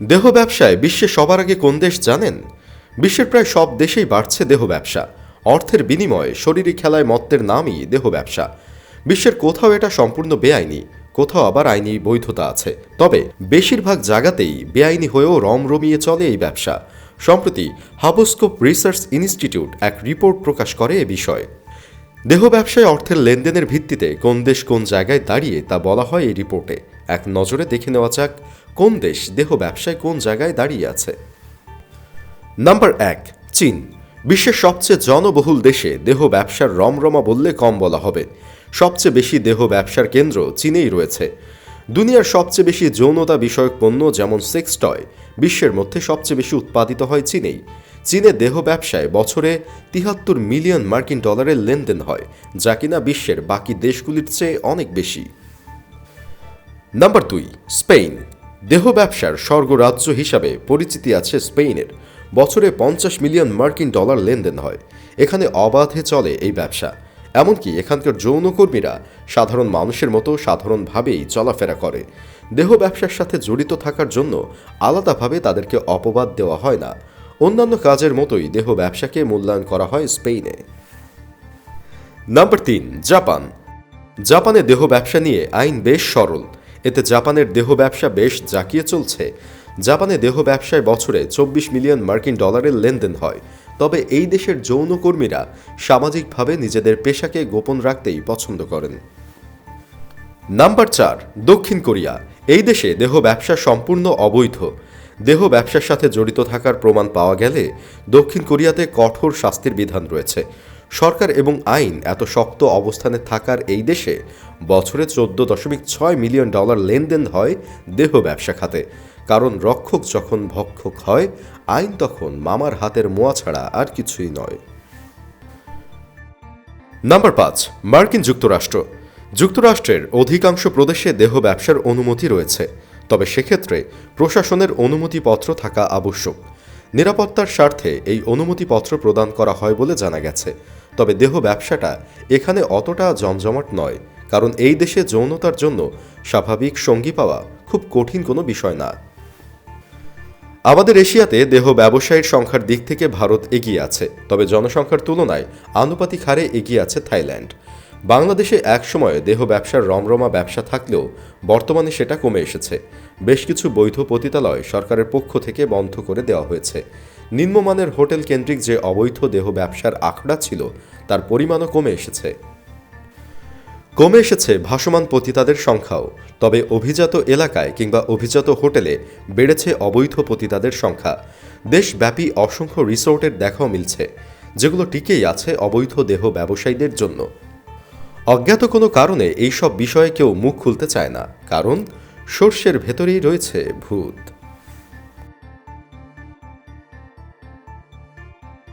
দেহ ব্যবসায় বিশ্বে সবার আগে কোন দেশ জানেন? বিশ্বের প্রায় সব দেশেই বাড়ছে দেহ ব্যবসা। অর্থের বিনিময়ে শরীরী খেলায় মত্তের নামই দেহ ব্যবসা। বিশ্বের কোথাও এটা সম্পূর্ণ বেআইনি, কোথাও আবার আইনি বৈধতা আছে। তবে বেশিরভাগ জায়গাতেই বেআইনি হয়েও রমরমিয়ে চলে এই ব্যবসা। সম্প্রতি হাবোস্কোপ রিসার্চ ইনস্টিটিউট এক রিপোর্ট প্রকাশ করে এ বিষয়ে। দেহ ব্যবসায় অর্থের লেনদেনের ভিত্তিতে কোন দেশ কোন জায়গায় দাঁড়িয়ে তা বলা হয় এই রিপোর্টে। এক নজরে দেখে নেওয়া যাক কোন দেশ দেহ ব্যবসায় কোন জায়গায় দাঁড়িয়ে আছে? নাম্বার এক, চীন। বিশ্বের সবচেয়ে জনবহুল দেশে দেহ ব্যবসার রমরমা বললে কম বলা হবে। সবচেয়ে বেশি দেহ ব্যবসার কেন্দ্র চীনেই রয়েছে। দুনিয়ার সবচেয়ে বেশি যৌনতা বিষয়ক পণ্য যেমন সেক্স টয়, বিশ্বের মধ্যে সবচেয়ে বেশি উৎপাদিত হয় চীনেই। চীনে দেহ ব্যবসায় বছরে তিহাত্তর মিলিয়ন মার্কিন ডলারের লেনদেন হয়, যা কিনা বিশ্বের বাকি দেশগুলির চেয়ে অনেক বেশি। নাম্বার দুই স্পেন দেহ ব্যবসার স্বর্গরাজ্য হিসাবে পরিচিতি আছে স্পেনের বছরে পঞ্চাশ মিলিয়ন মার্কিন ডলার লেনদেন হয়। এখানে অবাধে চলে এই ব্যবসা। এমনকি এখানকার যৌনকর্মীরা সাধারণ মানুষের মতো সাধারণভাবেই চলাফেরা করে। দেহ ব্যবসার সাথে জড়িত থাকার জন্য আলাদাভাবে তাদেরকে অপবাদ দেওয়া হয় না। অন্যান্য কাজের মতোই দেহ ব্যবসাকে মূল্যায়ন করা হয় স্পেনে নাম্বার তিন, জাপান। জাপানে দেহ ব্যবসা নিয়ে আইন বেশ সরল। এতে জাপানের দেহ ব্যবসা বেশ জাকিয়ে চলছে। জাপানে দেহ ব্যবসায় বছরে চব্বিশ মিলিয়ন মার্কিন ডলারের লেনদেন হয়। তবে এই দেশের যৌনকর্মীরা সামাজিকভাবে নিজেদের পেশাকে গোপন রাখতেই পছন্দ করেন। নাম্বার চার, দক্ষিণ কোরিয়া। এই দেশে দেহ ব্যবসা সম্পূর্ণ অবৈধ। দেহ ব্যবসার সাথে জড়িত থাকার প্রমাণ পাওয়া গেলে দক্ষিণ কোরিয়াতে কঠোর শাস্তির বিধান রয়েছে। সরকার এবং আইন এত শক্ত অবস্থানে থাকার এই দেশে বছরে চোদ্দ দশমিক ছয় মিলিয়ন ডলার লেনদেন হয় দেহ ব্যবসা খাতে। কারণ রক্ষক যখন ভক্ষক হয়, আইন তখন মামার হাতের মোয়া ছাড়া আর কিছুই নয়। নাম্বার পাঁচ, মার্কিন যুক্তরাষ্ট্র। যুক্তরাষ্ট্রের অধিকাংশ প্রদেশে দেহ ব্যবসার অনুমতি রয়েছে, তবে সেক্ষেত্রে প্রশাসনের অনুমতিপত্র থাকা আবশ্যক। নিরাপত্তার স্বার্থে এই অনুমতিপত্র প্রদান করা হয় বলে জানা গেছে। তবে দেহ ব্যবসাটা এখানে অতটা জমজমাট নয়, কারণ এই দেশে যৌনতার জন্য স্বাভাবিক সঙ্গী পাওয়া খুব কঠিন কোনো বিষয় না। আমাদের এশিয়াতে দেহ ব্যবসায়ীর সংখ্যার দিক থেকে ভারত এগিয়ে আছে, তবে জনসংখ্যার তুলনায় আনুপাতিক হারে এগিয়ে আছে থাইল্যান্ড। বাংলাদেশে একসময় দেহ ব্যবসার রমরমা ব্যবসা থাকলেও বর্তমানে সেটা কমে এসেছে। বেশ কিছু বৈধ পতিতালয় সরকারের পক্ষ থেকে বন্ধ করে দেওয়া হয়েছে। নিম্নমানের হোটেল কেন্দ্রিক যে অবৈধ দেহ ব্যবসার আখড়া ছিল, তার পরিমাণও কমে এসেছে। কমে এসেছে ভাসমান পতিতাদের সংখ্যাও, তবে অভিজাত এলাকায় কিংবা অভিজাত হোটেলে বেড়েছে অবৈধ পতিতাদের সংখ্যা। দেশব্যাপী অসংখ্য রিসোর্টের দেখাও মিলছে, যেগুলো টিকেই আছে অবৈধ দেহ ব্যবসায়ীদের জন্য। অজ্ঞাত কোনো কারণে এইসব বিষয়ে কেউ মুখ খুলতে চায় না, কারণ সর্ষের ভেতরেই রয়েছে ভূত।